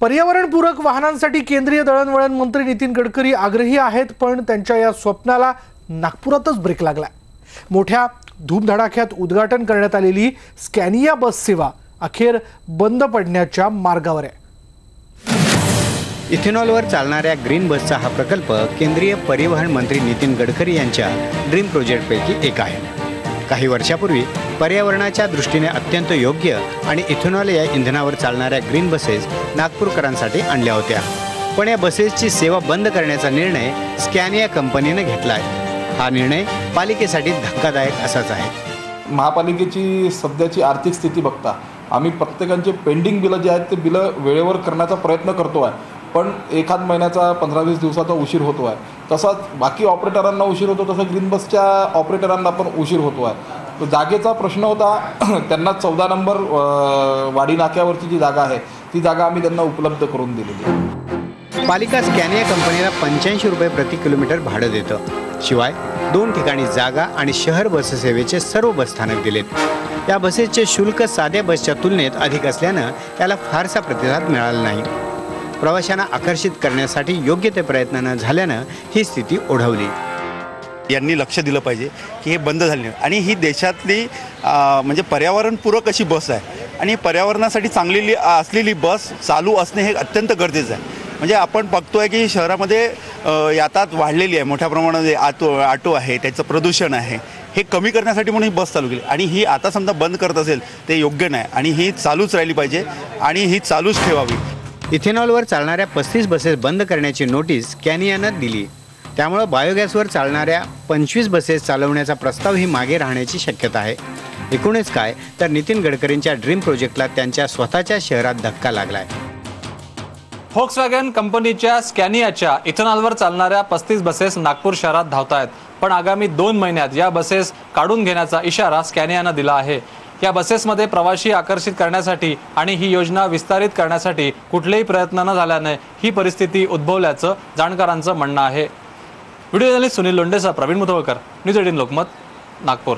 पर्यावरणपूरक वाहनांसाठी केंद्रीय दळणवळण मंत्री नितीन गडकरी आग्रही आहेत पण त्यांच्या या स्वप्नाला नागपुरातच ब्रेक लागलाय. मोठ्या धूमधडाक्यात उद्घाटन करण्यात आलेली स्कॅनिया बस सेवा अखेर बंद पडण्याच्या मार्गावर आहे. इथेनॉलवर चालणाऱ्या ग्रीन बसचा हा प्रकल्प केंद्रीय परिवहन मंत्री नितीन गडकरी यांच्या ड्रीम प्रोजेक्टपैकी एक आहे. काही वर्षापूर्वी पर्यावरणाच्या दृष्टीने अत्यंत योग्य आणि इथेनॉल या इंधनावर चालणाऱ्या ग्रीन बसेस नागपूरकरांसाठी आणल्या होत्या. पण या बसेसची सेवा बंद करण्याचा निर्णय स्कॅनिया कंपनीने घेतला आहे हा निर्णय पालिकेसाठी धक्कादायक असाच आहे. महापालिकेची सध्याची आर्थिक स्थिती बघता आम्ही प्रत्येकांचे पेंडिंग बिलं जे आहेत ते बिलं वेळेवर करण्याचा प्रयत्न करतो आहे पण एखाद महिन्याचा पंधरा वीस दिवसाचा उशीर होतो आहे तसाच बाकी ऑपरेटरांना उशीर होतो तसं ग्रीन बसच्या ऑपरेटरांना पण उशीर होतो आहे जागेचा प्रश्न होता त्यांना चौदा नंबर वाडी नाक्यावरची जी जागा आहे ती जागा आम्ही त्यांना उपलब्ध करून दिलेली आहे. पालिका स्कॅनिया कंपनीला पंच्याऐंशी रुपये प्रति किलोमीटर भाडं देतं. शिवाय दोन ठिकाणी जागा आणि शहर बससेवेचे सर्व बसस्थानक दिलेत. या बसेसचे शुल्क साध्या बसच्या तुलनेत अधिक असल्यानं त्याला फारसा प्रतिसाद मिळाला नाही. प्रवाशांना आकर्षित करण्यासाठी योग्य ते प्रयत्न न झाल्यानं ही स्थिती ओढवली. यांनी लक्ष दिलं पाहिजे की हे बंद झाले आणि ही देशातली म्हणजे पर्यावरणपूरक अशी बस आहे. आणि पर्यावरणासाठी चांगलेली असलेली बस चालू असणे हे अत्यंत गरजेचं आहे. म्हणजे आपण बघतो आहे की शहरामध्ये यातात वाढलेली आहे. मोठ्या प्रमाणामध्ये आटो आटो आहे त्याचं प्रदूषण आहे. हे कमी करण्यासाठी म्हणून ही बस चालू केली. आणि ही आता समजा बंद करत असेल ते योग्य नाही. आणि ही चालूच राहिली पाहिजे. आणि ही चालूच ठेवावी. इथेनॉलवर चालणाऱ्या पस्तीस बसेस बंद करण्याची नोटीस कॅनियानं दिली. त्यामुळं बायोगॅसवर चालणाऱ्या पंचवीस बसेस चालवण्याचा प्रस्तावही मागे राहण्याची शक्यता आहे. एकूणच काय तर नितीन गडकरींच्या ड्रीम प्रोजेक्टला त्यांच्या स्वतःच्या शहरात धक्का लागलाय. आहे कंपनीच्या स्कॅनियाच्या इथेनॉलवर चालणाऱ्या पस्तीस बसेस नागपूर शहरात धावत आहेत पण आगामी दोन महिन्यात या बसेस काढून घेण्याचा इशारा स्कॅनियानं दिला आहे. या बसेसमध्ये प्रवाशी आकर्षित करण्यासाठी आणि ही योजना विस्तारित करण्यासाठी कुठलेही प्रयत्न न झाल्याने ही परिस्थिती उद्भवल्याचं जाणकारांचं म्हणणं आहे. व्हिडिओ जर्नलिस्ट सुनील लोंडेसा प्रवीण मुधवळकर न्यूज एटीन लोकमत नागपूर.